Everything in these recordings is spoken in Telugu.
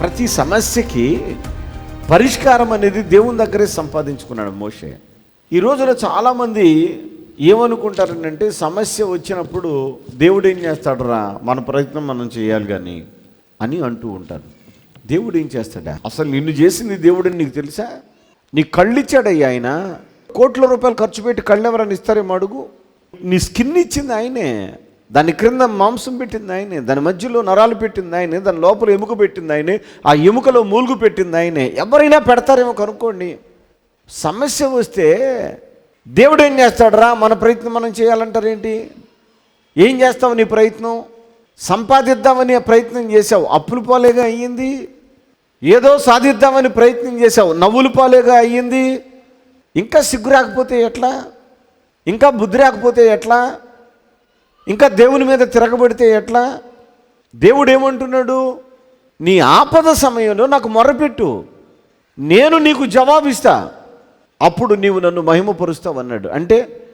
ప్రతి సమస్యకి పరిష్కారం అనేది దేవుని దగ్గరే సంపాదించుకున్నాడు మోషే. ఈ రోజున చాలామంది ఏమనుకుంటారంటే సమస్య వచ్చినప్పుడు దేవుడు ఏం చేస్తాడురా? మన ప్రయత్నం మనం చేయాలి కానీ అని అంటూ ఉంటారు. దేవుడు ఏం చేస్తాడా? అసలు నిన్ను చేసింది దేవుడని నీకు తెలుసా? నీ కళ్ళు ఇచ్చాడయ్యా ఆయన. కోట్ల రూపాయలు ఖర్చు పెట్టి కళ్ళు ఎవరైనా ఇస్తారేమో అడుగు. నీ స్కిన్ ఇచ్చింది ఆయనే. దాని క్రింద మాంసం పెట్టింది ఆయనే దాని మధ్యలో నరాలు పెట్టింది ఆయనే దాని లోపల ఎముక పెట్టింది ఆయనే ఆ ఎముకలో మూలుగు పెట్టింది ఆయనే. ఎవరైనా పెడతారేమో కనుక్కోండి. సమస్య వస్తే దేవుడు ఏం చేస్తాడరా? మన ప్రయత్నం మనం చేయాలంటారేంటి ఏం చేస్తావు నీ ప్రయత్నం? సంపాదిద్దామని ప్రయత్నం చేసావు అప్పులు పోలేగా అయ్యింది? ఏదో సాధిద్దామని ప్రయత్నం చేసావు నవ్వులు పాలేగా అయ్యింది? ఇంకా సిగ్గు రాకపోతే ఎట్లా? ఇంకా బుద్ధి రాకపోతే ఎట్లా? ఇంకా దేవుని మీద తిరగబడితే ఎట్లా? దేవుడు ఏమంటున్నాడు నీ ఆపద సమయంలో నాకు మొరపెట్టు. నేను నీకు జవాబిస్తా. అప్పుడు నీవు నన్ను మహిమపరుస్తావు అన్నాడు. అంటే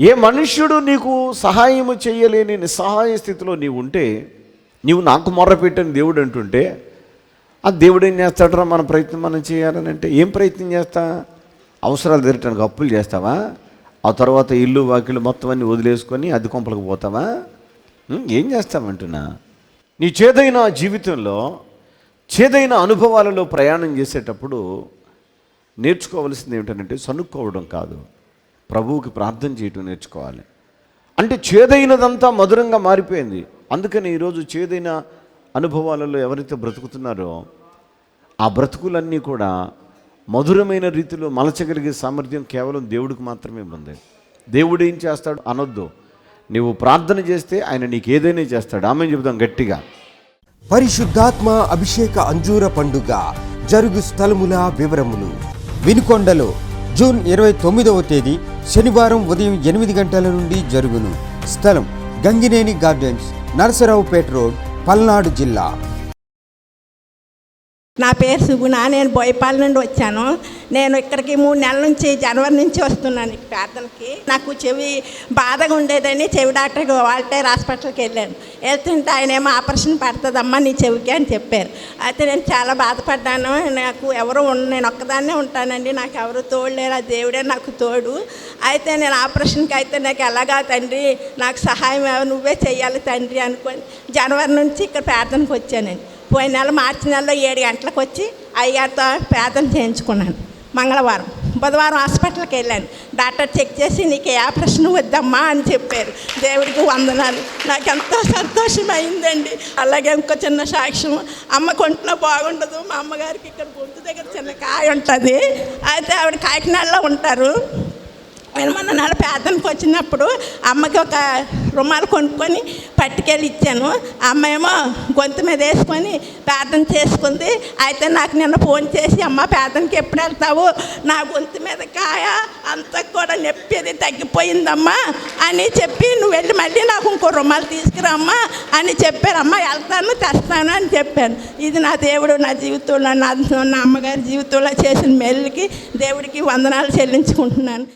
ఏ మనుష్యుడు నీకు సహాయము చేయలేని నిస్సహాయ స్థితిలో నీవు ఉంటే నీవు నాకు మొర్రపెట్టని దేవుడు అంటుంటే ఆ దేవుడు ఏం చేస్తాడరా మన ప్రయత్నం మనం చేయాలని అంటే ఏం ప్రయత్నం చేస్తా? అవసరాలు తీరటానికి అప్పులు చేస్తావా? ఆ తర్వాత ఇల్లు వాకిలు మొత్తం అన్ని వదిలేసుకొని అది కొంపలకు పోతావా? ఏం చేస్తామంటున్నా నీ చేదైన జీవితంలో చేదైన అనుభవాలలో ప్రయాణం చేసేటప్పుడు నేర్చుకోవాల్సింది ఏమిటంటే సనుక్కోవడం కాదు. ప్రభువుకి ప్రార్థన చేయటం నేర్చుకోవాలి. అంటే చేదైనదంతా మధురంగా మారిపోయింది. అందుకని ఈరోజు చేదైన అనుభవాలలో ఎవరైతే బ్రతుకుతున్నారో ఆ బ్రతుకులన్నీ కూడా మధురమైన రీతిలో మలచగలిగే సామర్థ్యం కేవలం దేవుడికి మాత్రమే ఉంది. దేవుడు ఏం చేస్తాడు? అనొద్దు. నీవు ప్రార్థన చేస్తే ఆయన నీకు ఏదైనా చేస్తాడు. ఆమె చెబుదాం గట్టిగా. పరిశుద్ధాత్మ అభిషేక అంజూర పండుగ జరుగు స్థలముల వివరములు. వినుకొండలో జూన్ ఇరవై తొమ్మిదవ తేదీ శనివారం ఉదయం ఎనిమిది గంటల నుండి జరుగును. స్థలం గంగినేని గార్డెన్స్ నరసరావుపేట రోడ్ పల్నాడు జిల్లా. నా పేరు సుగుణ నేను బోయపాల్ నుండి వచ్చాను. నేను ఇక్కడికి మూడు నెలల నుంచి జనవరి నుంచి వస్తున్నాను ఈ ప్రార్థనకి. నాకు చెవి బాధగా ఉండేదని చెవి డాక్టర్ వాల్టైర్ హాస్పిటల్కి వెళ్ళాను వెళ్తుంటే ఆయన ఏమో ఆపరేషన్ పడుతుందమ్మా నీ చెవికి అని చెప్పారు. అయితే నేను చాలా బాధపడ్డాను. నాకు ఎవరు ఉండ నేను ఒక్కదాన్నే ఉంటానండి. నాకు ఎవరు తోడు లేరు. ఆ దేవుడే నాకు తోడు. అయితే నేను ఆపరేషన్కి అయితే నాకు ఎలాగా తండ్రి నాకు సహాయం నువ్వే చేయాలి తండ్రి అనుకొని జనవరి నుంచి ఇక్కడ ప్రార్థనకు వచ్చానండి. పోయిన నెల మార్చి నెలలో ఏడు గంటలకు వచ్చి అయ్యారితో ప్రార్థన చేయించుకున్నాను. మంగళవారం. బుధవారం హాస్పిటల్కి వెళ్ళాను. డాక్టర్ చెక్ చేసి నీకు ఏ ఆపరేషన్ వద్దమ్మా అని చెప్పారు. దేవుడికి వందనాలు. నాకు ఎంతో సంతోషం అయిందండి అలాగే ఇంకో చిన్న సాక్ష్యం. అమ్మ కొంట్లో బాగుండదు. మా అమ్మగారికి ఇక్కడ గొంతు దగ్గర చిన్న కాయ ఉంటుంది. అయితే ఆవిడ కాకినాడలో ఉంటారు. నేను మొన్న నెల ప్రార్థనకు వచ్చినప్పుడు అమ్మకి ఒక రుమాలు కొనుక్కొని పట్టుకెళ్ళి ఇచ్చాను. అమ్మ ఏమో గొంతు మీద వేసుకొని ప్రార్థన చేసుకుంది. అయితే నాకు నిన్న ఫోన్ చేసి అమ్మ పేదనికి ఎప్పుడు వెళ్తావు? నా గొంతు మీద కాయ అంతా కూడా నొప్పిది తగ్గిపోయిందమ్మా అని చెప్పి నువ్వు వెళ్ళి మళ్ళీ నాకు ఇంకో రుమాలు తీసుకురమ్మా అని చెప్పారు. అమ్మ వెళ్తాను తెస్తాను అని చెప్పాను. ఇది నా దేవుడు నా జీవితంలో నా నా అమ్మగారి జీవితంలో చేసిన మెల్లికి దేవుడికి వందనాలు చెల్లించుకుంటున్నాను.